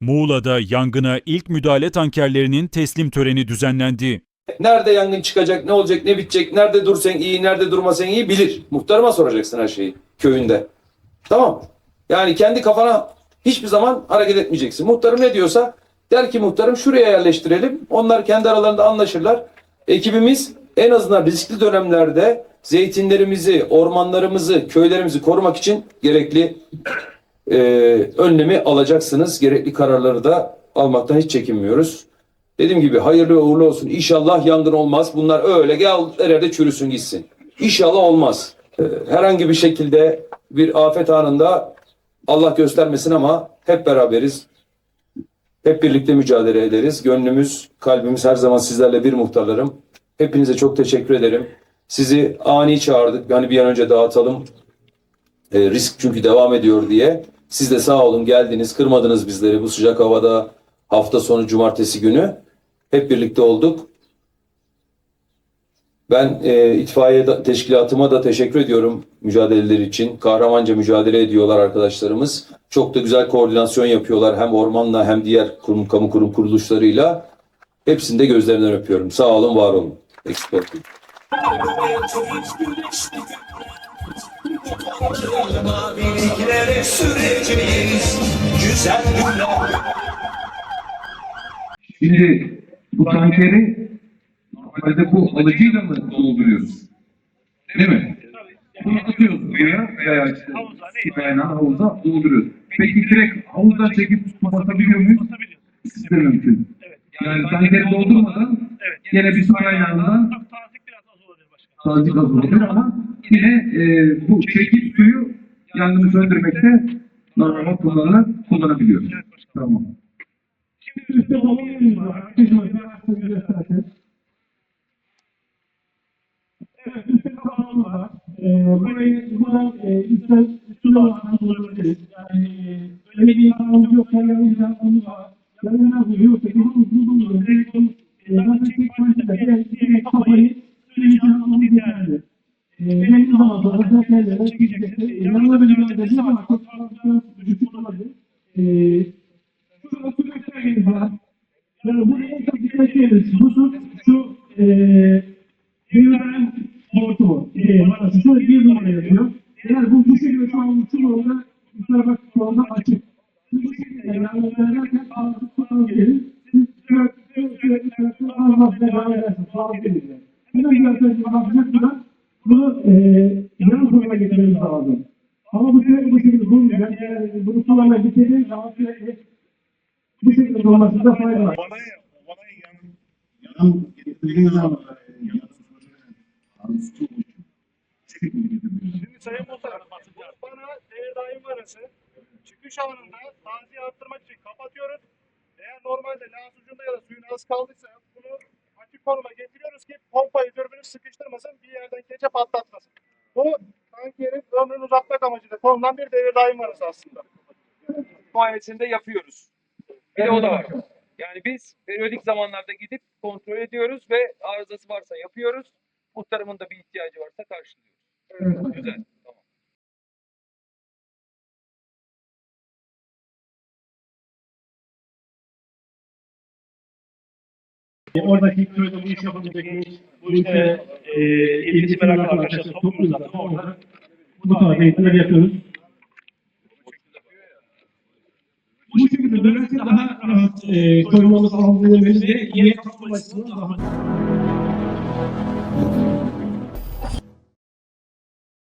Muğla'da yangına ilk müdahale tankerlerinin teslim töreni düzenlendi. Nerede yangın çıkacak, ne olacak, ne bitecek, nerede dursan iyi, nerede durmasan iyi bilir. Muhtarıma soracaksın her şeyi köyünde. Tamam. Yani kendi kafana hiçbir zaman hareket etmeyeceksin. Muhtarım ne diyorsa der ki muhtarım şuraya yerleştirelim. Onlar kendi aralarında anlaşırlar. Ekibimiz en azından riskli dönemlerde zeytinlerimizi, ormanlarımızı, köylerimizi korumak için gerekli e, önlemi alacaksınız. Gerekli kararları da almaktan hiç çekinmiyoruz. Dediğim gibi hayırlı uğurlu olsun. İnşallah yangın olmaz. Bunlar öyle gel yerde çürüsün gitsin. İnşallah olmaz. Ee, herhangi bir şekilde bir afet anında Allah göstermesin ama hep beraberiz. Hep birlikte mücadele ederiz. Gönlümüz, kalbimiz her zaman sizlerle bir muhtarlarım. Hepinize çok teşekkür ederim. Sizi ani çağırdık. Yani bir an önce dağıtalım. Ee, risk çünkü devam ediyor diye. Siz de sağ olun geldiniz, kırmadınız bizleri bu sıcak havada hafta sonu cumartesi günü. Hep birlikte olduk. Ben e, itfaiye da- teşkilatıma da teşekkür ediyorum mücadeleleri için. Kahramanca mücadele ediyorlar arkadaşlarımız. Çok da güzel koordinasyon yapıyorlar hem ormanla hem diğer kurum, kamu kurum kuruluşlarıyla. Hepsini de gözlerinden öpüyorum. Sağ olun, var olun. Eksik. Maviliklere süreceğiz güzel günler. Şimdi bu tankeri normalde bu alıcıyla mı dolduruyoruz? Değil mi? Bunu atıyoruz buraya veya işte su kaynağına havuza dolduruyoruz. Peki direkt havuzdan çekip basabiliyor muyuz? Siz de mümkün. Yani tankeri doldurmadan gene bir su kaynağından tazik az olabilir ama yine e, bu çekip suyu yangını söndürmekte normal kullanılır, kullanabiliyoruz. Tamam. Şimdi üstte balonumuz var. Evet, üstte balonumuz var. Ee, burayı buradan e, üstten su olarak kullanabiliriz. Yani e, öyle bir imkanımız yok. Kendi imkanımız var. Buluyor. Peki bu bulduğumuz direkt onu e, zaten tek başına direkt kafayı zaten kendilerine çekecektir. E, yanına bir müdahale ama çok fazla düşük olabilir. E, Şurada su göstergeniz var. Yani bu en çok dikkat ediniz. Bu su şu Demirden hortumu. Bana şu bir numara yazıyor. Eğer bu bu şekilde şu an şu orada bak şu anda açık. Bu şekilde yani derken ağzı tutan gelir. Siz sürekli sürekli sürekli ağzına devam edersiniz. Sağlık gelir. Hemen bir arkadaşım buna. Bunu eee konuma getirmemiz lazım. Ama bu sürekli bu şekilde bulmayacak. Yani bunu sularla bitirdiğiniz zaman sürekli bu şekilde olmasında fayda var. Şimdi Sayın Muhtarım, bu bana devir daim arası çıkış alanında taziye arttırmak için kapatıyoruz. Eğer normalde lağız ucunda ya da suyun az kaldıysa bunu açık konuma getiriyoruz ki pompayı dürbünü sıkıştırmasın, bir yerden keçe patlatmasın. Bu tankerin ömrünü uzatmak amacıyla konulan bir devir daim arası aslında. muayenesinde yapıyoruz. Bir de o da var. Yani biz periyodik zamanlarda gidip kontrol ediyoruz ve arızası varsa yapıyoruz. Muhtarımın da bir ihtiyacı varsa karşılıyoruz. Güzel. Tamam. Oradaki köyde bu iş yapabilecek bu işte e, ilgisi meraklı arkadaşlar topluyoruz zaten orada. Bu tarz eğitimleri yapıyoruz. Bu şekilde dönerse daha rahat e, korumamız, algılamamız ve yer kapatması daha